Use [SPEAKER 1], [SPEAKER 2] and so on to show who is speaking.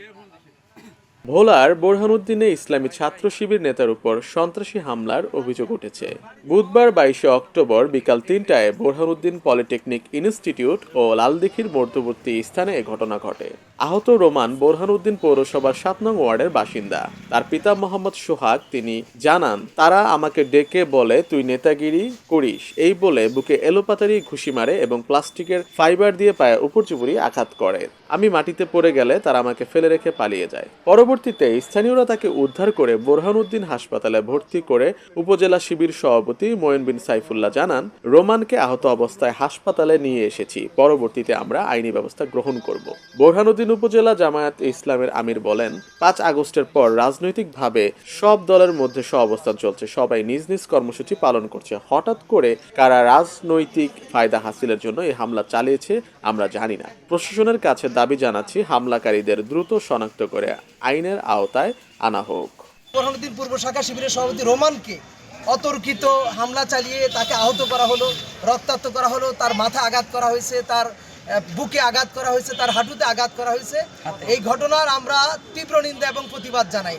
[SPEAKER 1] que é o dono ভোলার বোরহানুদ্দিনে ইসলামী ছাত্র শিবির নেতার উপর সন্ত্রাসী হামলার অভিযোগ উঠেছে। বুধবার বাইশে অক্টোবর বিকাল তিনটায় বোরহানুদ্দিন পলিটেকনিক ইনস্টিটিউট ও লালদিঘির মধ্যবর্তী স্থানে এ ঘটনা ঘটে। আহত রোমান বোরহানুদ্দিন পৌরসভার সাত নং ওয়ার্ডের বাসিন্দা। তার পিতা মোহাম্মদ সোহাগ তিনি জানান, তারা আমাকে ডেকে বলে, তুই নেতাগিরি করিস। এই বলে বুকে এলোপাতারি ঘুষি মারে এবং প্লাস্টিকের ফাইবার দিয়ে পায়ে উপরচুপুরি আঘাত করে। আমি মাটিতে পড়ে গেলে তারা আমাকে ফেলে রেখে পালিয়ে যায়। পরবর্তীতে স্থানীয়রা তাকে উদ্ধার করে বোরহানুদ্দিন হাসপাতালে ভর্তি করে উপজেলা শিবির সভাপতি ময়ন বিন সাইফুল্লাহ জানান, রোমানকে আহত অবস্থায় হাসপাতালে নিয়ে এসেছি, পরবর্তীতে আমরা আইনি ব্যবস্থা গ্রহণ করব। বোরহানুদ্দিন উপজেলা জামায়াত ইসলামের আমির বলেন, পাঁচ আগস্টের পর রাজনৈতিকভাবে সব দলের মধ্যে স সহাবস্থান চলছে, সবাই নিজ নিজ কর্মসূচি পালন করছে। হঠাৎ করে কারা রাজনৈতিক ফায়দা হাসিলের জন্য এই হামলা চালিয়েছে, আমরা জানি না। প্রশাসনের কাছে দাবি জানাচ্ছি, হামলাকারীদের দ্রুত শনাক্ত করে আইনের আওতায় আনা হোক।
[SPEAKER 2] পূর্ব শাখা শিবিরের সভাপতি রোমানকে অতর্কিত হামলা চালিয়ে তাকে আহত করা হলো রক্তাক্ত করা হলো তার মাথা আঘাত করা হয়েছে তার বুকে আঘাত করা হয়েছে তার হাঁটুতে আঘাত করা হয়েছে। এই ঘটনার আমরা তীব্র নিন্দা এবং প্রতিবাদ জানাই।